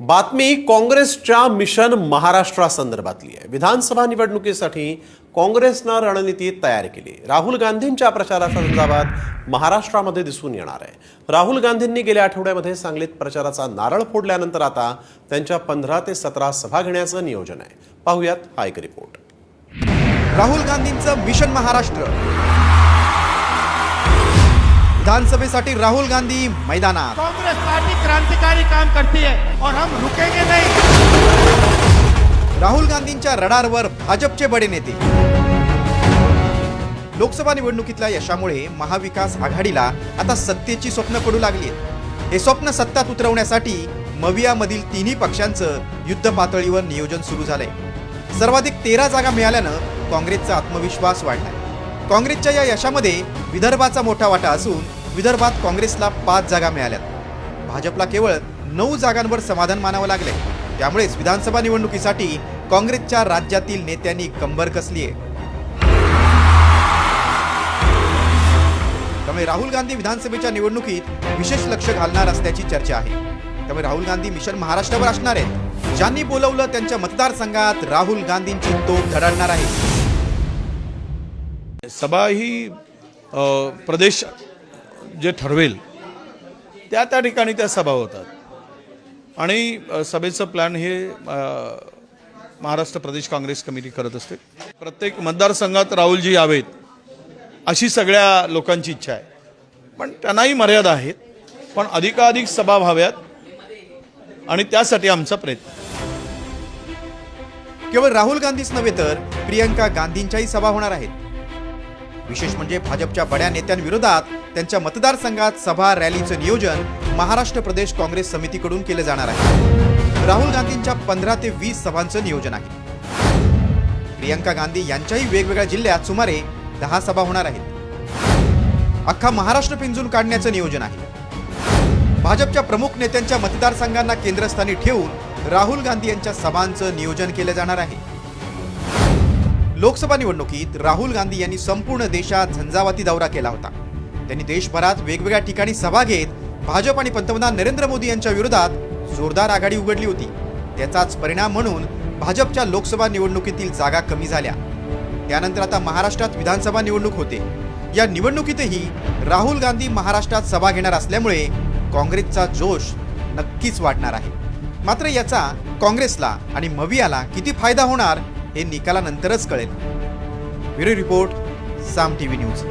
बातमी काँग्रेसच्या मिशन महाराष्ट्रासंदर्भातली आहे. विधानसभा निवडणुकीसाठी काँग्रेसनं रणनीती तयार केली. राहुल गांधींच्या प्रचाराचा संदर्भात महाराष्ट्रामध्ये दिसून येणार आहे. राहुल गांधींनी गेल्या आठवड्यामध्ये सांगलीत प्रचाराचा नारळ फोडल्यानंतर आता त्यांच्या पंधरा ते सतरा सभा घेण्याचं नियोजन आहे. पाहुयात हा एक रिपोर्ट राहुल गांधींचं मिशन महाराष्ट्र. विधानसभेसाठी राहुल गांधी मैदानात. कांग्रेस पार्टी क्रांतिकारी काम करती है और हम रुकेंगे नहीं। राहुल गांधींच्या रडारवर भाजपचे बडे नेते. लोकसभा निवडणुकीतल्या यशामुळे महाविकास आघाडीला आता सत्तेची स्वप्न पडू लागली आहेत. हे स्वप्न सत्तात उतरवण्यासाठी मवियामधील तिन्ही पक्षांचं युद्ध पातळीवर नियोजन सुरू झालंय. सर्वाधिक तेरा जागा मिळाल्यानं काँग्रेसचा आत्मविश्वास वाढलाय. काँग्रेसच्या या यशामध्ये विदर्भाचा मोठा वाटा असून विदर्भात काँग्रेसला पाच जागा मिळाल्यात. भाजपला केवळ नऊ जागांवर समाधान मानावं लागले त्यामुळेच विधानसभा निवडणुकीसाठी काँग्रेसच्या राज्यातील नेत्यांनी कंबर कसली आहे त्यामुळे राहुल गांधी विधानसभेच्या निवडणुकीत विशेष लक्ष घालणार असल्याची चर्चा आहे. त्यामुळे राहुल गांधी मिशन महाराष्ट्रावर असणार आहेत. ज्यांनी बोलवलं त्यांच्या मतदारसंघात राहुल गांधींची तोफ धडाडणार आहे. सभा ही प्रदेश जे ठरवेल त्या त्या ठिकाणी त्या सभा होतात. आणि सभेचं प्लॅन हे महाराष्ट्र प्रदेश काँग्रेस कमिटी करत असते. प्रत्येक मतदारसंघात राहुलजी यावेत अशी सगळ्या लोकांची इच्छा आहे. पण त्यांनाही मर्यादा आहेत. पण अधिकाधिक सभा व्हाव्यात आणि त्यासाठी आमचा प्रयत्न. केवळ राहुल गांधीच नव्हे तर प्रियंका गांधींच्याही सभा होणार आहेत. विशेष म्हणजे भाजपच्या बड्या नेत्यांविरोधात त्यांच्या मतदारसंघात सभा रॅलीचं नियोजन महाराष्ट्र प्रदेश काँग्रेस समितीकडून केलं जाणार आहे. राहुल गांधींच्या पंधरा ते वीस सभांचं नियोजन आहे. प्रियंका गांधी यांच्याही वेगवेगळ्या जिल्ह्यात सुमारे दहा सभा होणार आहेत. अख्खा महाराष्ट्र पिंजून काढण्याचं नियोजन आहे. भाजपच्या प्रमुख नेत्यांच्या मतदारसंघांना केंद्रस्थानी ठेवून राहुल गांधी यांच्या सभांचं नियोजन केलं जाणार आहे. लोकसभा निवडणुकीत राहुल गांधी यांनी संपूर्ण देशात झंझावाती दौरा केला होता. त्यांनी देशभरात वेगवेगळ्या ठिकाणी सभा घेत भाजप आणि पंतप्रधान नरेंद्र मोदी यांच्या विरोधात जोरदार आघाडी उघडली होती. त्याचाच परिणाम म्हणून भाजपच्या लोकसभा निवडणुकीतील जागा कमी झाल्या. त्यानंतर आता महाराष्ट्रात विधानसभा निवडणूक होते. या निवडणुकीतही राहुल गांधी महाराष्ट्रात सभा घेणार असल्यामुळे काँग्रेसचा जोश नक्कीच वाढणार आहे. मात्र याचा काँग्रेसला आणि मवियाला किती फायदा होणार हे निकालानंतरच कळेल. Bureau report Saam T V news.